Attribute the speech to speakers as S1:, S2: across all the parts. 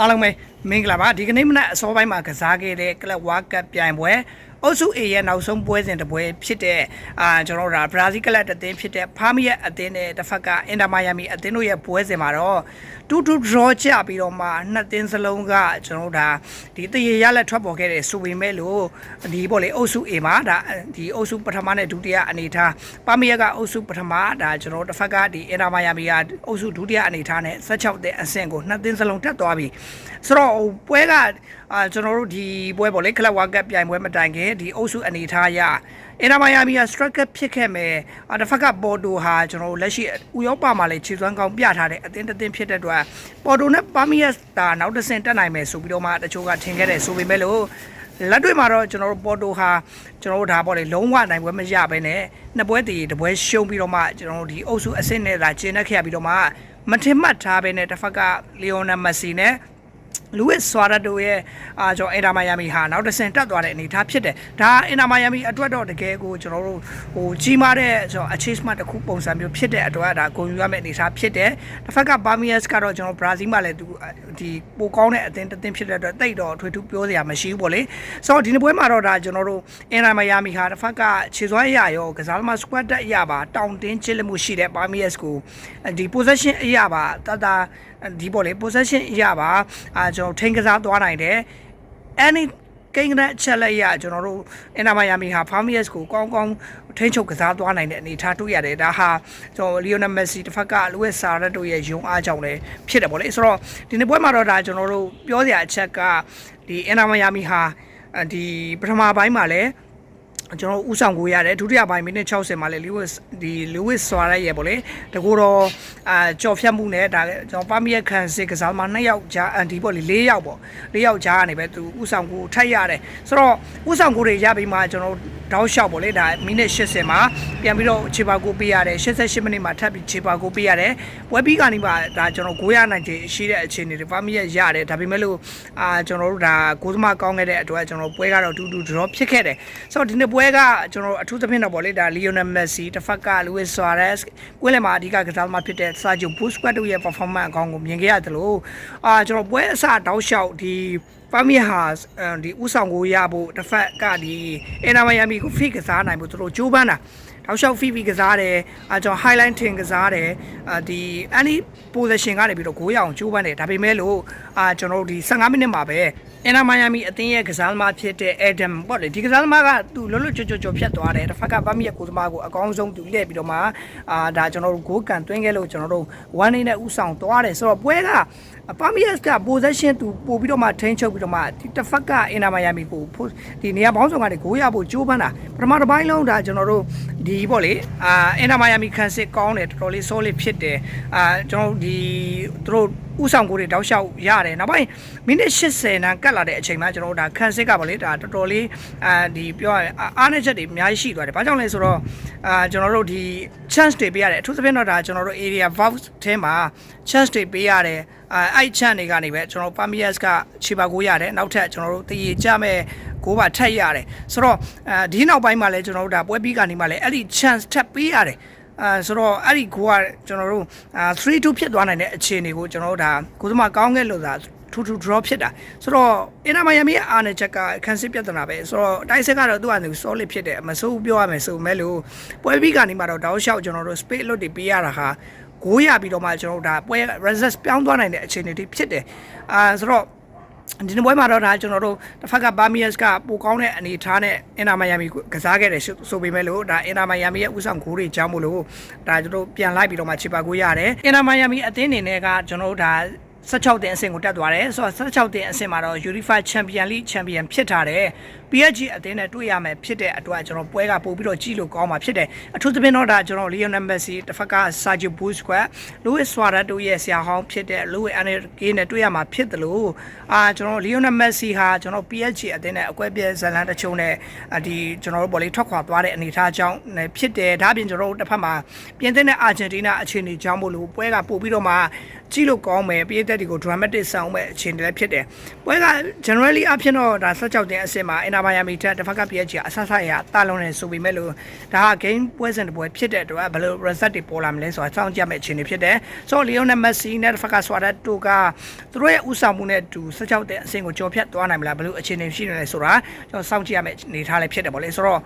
S1: အားလုံးပဲမင်္ဂလာပါဒီကနေ့မနက်အစောပိုင်းမှာကစားခဲ့တဲ့ကလပ်ဝါကပ်ပြိုင်ပွဲ အုပ်စု A ရဲ့နောက်ဆုံးပွဲစဉ်တစ်ပွဲဖြစ်တဲ့အာကျွန်တော်တို့ဒါဘရာဇီးကလပ်တစ်သင်းဖြစ်တဲ့ဖာမီယက်အသင်းနဲ့တစ်ဖက်ကအင်တာမိုင်ယာမီအသင်းတို့ရဲ့ပွဲစဉ်မှာတော့တူတူ draw ကျပြီးတော့မှနှစ်သင်းစလုံးကကျွန်တော်တို့ဒါဒီတရေရလက်ထွက်ပေါ်ခဲ့တဲ့ဆိုပေမဲ့လို့ဒီပေါ့လေအုပ်စု A မှာဒါဒီအုပ်စုပထမနဲ့ဒုတိယအနေထားဖာမီယက်ကအုပ်စုပထမဒါကျွန်တော်တို့တစ်ဖက်ကဒီအင်တာမိုင်ယာမီကအုပ်စုဒုတိယအနေထားနဲ့16တဲ့အဆင့်ကိုနှစ်သင်းစလုံးတက်သွားပြီဆိုတော့ဟိုပွဲကအာကျွန်တော်တို့ဒီပွဲပေါ့လေကလပ်ဝါကပ်ပြိုင်ပွဲမတိုင်ခင်ဒီအုပ်စုအနေထားရအင်တာမိုင်ယာမီက striker ဖြစ်ခဲ့မယ်အာတစ်ဖက်ကပေါ်တိုဟာကျွန်တော်တို့လက်ရှိဥရောပမှာလည်းခြေစွမ်းကောင်းပြထားတဲ့အသင်းတစ်သင်းဖြစ်တဲ့အတွက်ပေါ်တိုနဲ့ပါမီယက်တာနောက်တစ်ဆင့်တက်နိုင်မယ်ဆိုပြီးတော့မှတချို့ကထင်ခဲ့တယ်ဆိုပေမဲ့လို့လက်တွေ့မှာတော့ကျွန်တော်တို့ပေါ်တိုဟာကျွန်တော်တို့ဒါပေါ့လေလုံးဝနိုင်ပွဲမရဘဲနဲ့နှစ်ပွဲတည်တစ်ပွဲရှုံးပြီးတော့မှကျွန်တော်တို့ဒီအုပ်စုအဆင့်နဲ့လာကျင်းနေခဲ့ရပြီးတော့မှမထင်မှတ်ထားဘဲနဲ့တစ်ဖက်ကလီယိုနယ်မက်ဆီနဲ့ လူဝစ်ဆွာရတိုရဲ့အာကျွန်တော်အင်တာမိုင်ယာမီဟာနောက်တစ်ဆင့်တက်သွားတဲ့အနေအထားဖြစ်တယ်ဒါအင်တာမိုင်ယာမီအတွက်တော့တကယ်ကိုကျွန်တော်တို့ဟိုကြီးမားတဲ့ကျွန်တော် achievement တစ်ခုပုံစံမျိုးဖြစ်တဲ့အတွက်ဒါဂုဏ်ယူရမယ့်အနေအထားဖြစ်တယ်တစ်ဖက်က Bamias ကတော့ကျွန်တော်ဘရာဇီးမှာလည်းသူဒီပိုကောင်းတဲ့အသင်းတစ်သင်းဖြစ်တဲ့အတွက်တိတ်တော့ထွေထူးပြောစရာမရှိဘူးပေါ့လေဆိုတော့ဒီနေ့ပွဲမှာတော့ဒါကျွန်တော်တို့အင်တာမိုင်ယာမီဟာတစ်ဖက်ကခြေစွမ်းအရာရောကစားသမား squad တက်အရာပါတောင်တင်းချစ်လက်မှုရှိတဲ့ Bamias ကိုဒီ possession အရာပါတတ ဒီပေါ့လေ possession အရာပါအာကျွန်တော်ထိန်းကစားသွားနိုင်တယ် any ကိန်းကနအချက်လက်ရကျွန်တော်တို့အင်နာမိုင်ယာမီဟာဖာမီယက်ကိုကောင်းကောင်းထိန်းချုပ်ကစားသွားနိုင်တဲ့အနေအထားတွေ့ရတယ်ဒါဟာကျွန်တော်လီယိုနယ်မက်ဆီတစ်ဖက်ကလူဝက်ဆာရက်တို့ရဲ့ယုံအားကြောင့်လည်းဖြစ်တယ်ပေါ့လေဆိုတော့ဒီနေ့ပွဲမှာတော့ဒါကျွန်တော်တို့ပြောစရာအချက်ကဒီအင်နာမိုင်ယာမီဟာဒီပထမပိုင်းမှာလည်း ကျွန်တော်ဥဆောင်ကိုရတယ်ဒုတိယပိုင်းမိနစ်60မှာလေလီဝစ်ဒီလီဝစ်ဆွာရက်ရဲ့ပေါ့လေတကူတော့အာကြော်ဖြတ်မှုနဲ့ဒါကျွန်တော်ပါမီယက်ခန်စစ်ကစားမှာ2ယောက်ဂျာအန်ဒီပေါ့လေ4ယောက်ပေါ့4ယောက်ဂျာကနေပဲသူဥဆောင်ကိုထပ်ရတယ်ဆိုတော့ဥဆောင်ကိုတွေရပြီးမှကျွန်တော် တောက်လျှောက်ပေါ့လေဒါမိနစ်80မှာပြန်ပြီးတော့ခြေပါကိုပေးရတယ်88မိနစ်မှာထပ်ပြီးခြေပါကိုပေးရတယ်ပွဲပြီးကနေမှဒါကျွန်တော်900နိုင်ချေရှိတဲ့အခြေအနေတွေပါမီယက်ရတယ်ဒါပေမဲ့လို့အာကျွန်တော်တို့ဒါကိုသမားကောင်းခဲ့တဲ့အတွက်ကျွန်တော်ပွဲကတော့တူတူ draw ဖြစ်ခဲ့တယ်ဆိုတော့ဒီနေ့ပွဲကကျွန်တော်အထူးသဖြင့်တော့ပေါ့လေဒါလီယိုနယ်မက်ဆီတစ်ဖက်ကလူဝစ်ဆွာရက်စ်ကွင်းလယ်မှာအဓိကကစားသမားဖြစ်တဲ့ဆာဂျိုဘူစကွတ်တို့ရဲ့ performance အကောင်းကိုမြင်ခဲ့ရတယ်လို့အာကျွန်တော်ပွဲအစတောက်လျှောက်ဒီ ပါမီဟာဒီဥဆောင်ကိုရဖို့တစ်ဖက်ကဒီအင်နာမယမီကိုဖိကစားနိုင်ဖို့သူတို့ကြိုးပမ်းတာတောက်လျှောက်ဖိဖိကစားတယ်အာကျွန်တော် highlight ထင်ကစားတယ်အာဒီ any position ကနေပြီးတော့ဂိုးရအောင်ကြိုးပမ်းတယ်ဒါပေမဲ့လို့အာကျွန်တော်တို့ဒီ15မိနစ်မှာပဲ အင်နာမိုင်ယာမီအသင်းရဲ့ကစားသမားဖြစ်တဲ့ Adam ပေါ့လေဒီကစားသမားကသူလွတ်လွတ်ကျွတ်ကျွတ်ကျွတ်ဖြတ်သွားတယ်တစ်ဖက်ကဗမီရဲ့ကိုသမားကိုအကောင်းဆုံးသူလက်ပြီးတော့မှအာဒါကျွန်တော်တို့ဂိုးကန်သွင်းခဲ့လို့ကျွန်တော်တို့1နေနဲ့ဥဆောင်သွားတယ်ဆိုတော့ပွဲကပါမီယက်က possession သူပို့ပြီးတော့မှထိန်းချုပ်ပြီးတော့မှဒီတစ်ဖက်ကအင်နာမိုင်ယာမီကိုဒီနေရာပေါင်းစုံကနေဂိုးရဖို့ကြိုးပမ်းတာပထမတစ်ပိုင်းလုံးဒါကျွန်တော်တို့ဒီပေါ့လေအာအင်နာမိုင်ယာမီခံစစ်ကောင်းတယ်တော်တော်လေး solid ဖြစ်တယ်အာကျွန်တော်တို့ဒီသူတို့ ဥဆောင်ကိုတွေတောက်လျှောက်ရတယ်နောက်ပိုင်းမိနစ်80နန်းကတ်လာတဲ့အချိန်မှာကျွန်တော်တို့ဒါခန်းစစ်ကပါလေဒါတော်တော်လေးအာဒီပြောရရင်အားနည်းချက်တွေအများကြီးရှိသွားတယ်။ဘာကြောင့်လဲဆိုတော့အာကျွန်တော်တို့ဒီ chance တွေပေးရတယ်အထူးသဖြင့်တော့ဒါကျွန်တော်တို့ area valve ထဲမှာ chance တွေပေးရတယ်အဲအဲ့ chance တွေကနေပဲကျွန်တော်တို့ Pamias ကခြေပါကိုရတယ်နောက်ထပ်ကျွန်တော်တို့တည်ရကြမဲ့ကိုပါထက်ရတယ်ဆိုတော့အဲဒီနောက်ပိုင်းမှာလည်းကျွန်တော်တို့ဒါပွဲပြီးကနေမှလည်းအဲ့ဒီ chance ထပ်ပေးရတယ် အဲဆိုတော့အဲ့ဒီကိုကကျွန်တော်တို့အာ3-2ဖြစ်သွားနိုင်တဲ့အခြေအနေကိုကျွန်တော်တို့ဒါကိုသမားကောင်းခဲ့လို့သာထူထူ draw ဖြစ်တာဆိုတော့အင်နာမိုင်ယာမီရဲ့အားနဲ့ချက်ကခန်းစစ်ပြဿနာပဲဆိုတော့တိုက်စစ်ကတော့သူ့အနေနဲ့ solid ဖြစ်တယ်မစိုးပြောရမယ်ဆိုမဲ့လို့ပွဲပြီးကနေမှတော့တောက်လျှောက်ကျွန်တော်တို့ space လွတ်တွေပေးရတာဟာကိုးရပြီးတော့မှကျွန်တော်တို့ဒါပွဲ resist ပြောင်းသွားနိုင်တဲ့အခြေအနေတွေဖြစ်တယ်အာဆိုတော့ ဒီနေ့ပွဲမှာတော့ဒါကျွန်တော်တို့တစ်ဖက်ကဘာမီယက်စ်ကပိုကောင်းတဲ့အနေအထားနဲ့အင်နာမိုင်ယာမီကစားခဲ့တယ်ဆိုပေမဲ့လို့ဒါအင်နာမိုင်ယာမီရဲ့ဥဆောင်ဂိုးတွေကြောင်းမို့လို့ဒါကျွန်တော်ပြန်လိုက်ပြီးတော့မှခြေပါကိုရတယ်အင်နာမိုင်ယာမီအသင်းအနေနဲ့ကကျွန်တော်တို့ဒါ16တင်အဆင့်ကိုတက်သွားတယ်ဆိုတော့16တင်အဆင့်မှာတော့ UEFA Champion League Champion ဖြစ်ထားတယ် PSG အသင်းနဲ့တွေ့ရမယ်ဖြစ်တဲ့အတွက်ကျွန်တော်ပွဲကပို့ပြီးတော့ကြည့်လို့ကောင်းမှာဖြစ်တယ်အထူးသဖြင့်တော့ဒါကျွန်တော် Lionel Messi တစ်ဖက်က Sergio Busquets Luis Suarez တို့ရဲ့ဆရာဟောင်းဖြစ်တဲ့ Luis Enrique နဲ့တွေ့ရမှာဖြစ်တယ်လို့အာကျွန်တော် Lionel Messi ဟာကျွန်တော် PSG အသင်းနဲ့အကွဲပြဲဇလန်တချို့နဲ့ဒီကျွန်တော်တို့ပေါ်လေးထွက်ခွာသွားတဲ့အနေအထားကြောင့်ဖြစ်တယ်ဒါပြင်ကျွန်တော်တို့တစ်ဖက်မှာပြင်သစ်နဲ့အာဂျင်တီးနားအခြေအနေကြောင့်မို့လို့ပွဲကပို့ပြီးတော့မှကြည့်လို့ကောင်းမယ်ပြည်သသက်တွေကို dramatic ဆောင်မဲ့အခြေအနေလည်းဖြစ်တယ်ပွဲက generally အဖြစ်တော့ဒါ16တင်အဆင့်မှာအင်နာဘိုင်ယာမီတက်တစ်ဖက်က PSG အဆဆရတာလုံးနေဆိုပေမဲ့လို့ဒါက game ပွဲစဉ်တစ်ပွဲဖြစ်တဲ့အတွက်ဘယ်လို result တွေပေါ်လာမလဲဆိုတာစောင့်ကြည့်မဲ့အခြေအနေဖြစ်တယ်ဆိုတော့ Lionel Messi နဲ့တစ်ဖက်က Suarez တို့ကသူတို့ရဲ့ဥဆောင်မှုနဲ့အတူ16တင်အဆင့်ကိုကျော်ဖြတ်သွားနိုင်မလားဘယ်လိုအခြေအနေရှိနေလဲဆိုတာကျွန်တော်စောင့်ကြည့်ရမယ့်အနေထားလည်းဖြစ်တယ်ပေါ့လေဆိုတော့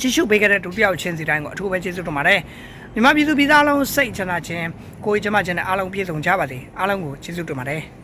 S1: ကြည့်ရှုပေးခဲ့တဲ့ဒုတိယချင်းစီတိုင်းကိုအထူးပဲကျေးဇူးတင်ပါတယ်မြန်မာပြည်သူပြည်သားအလုံးစိတ်ချမ်းသာခြင်းကိုယ်ကျမခြင်းနဲ့အားလုံးပြည့်စုံကြပါစေအားလုံးကိုကျေးဇူးတင်ပါတယ်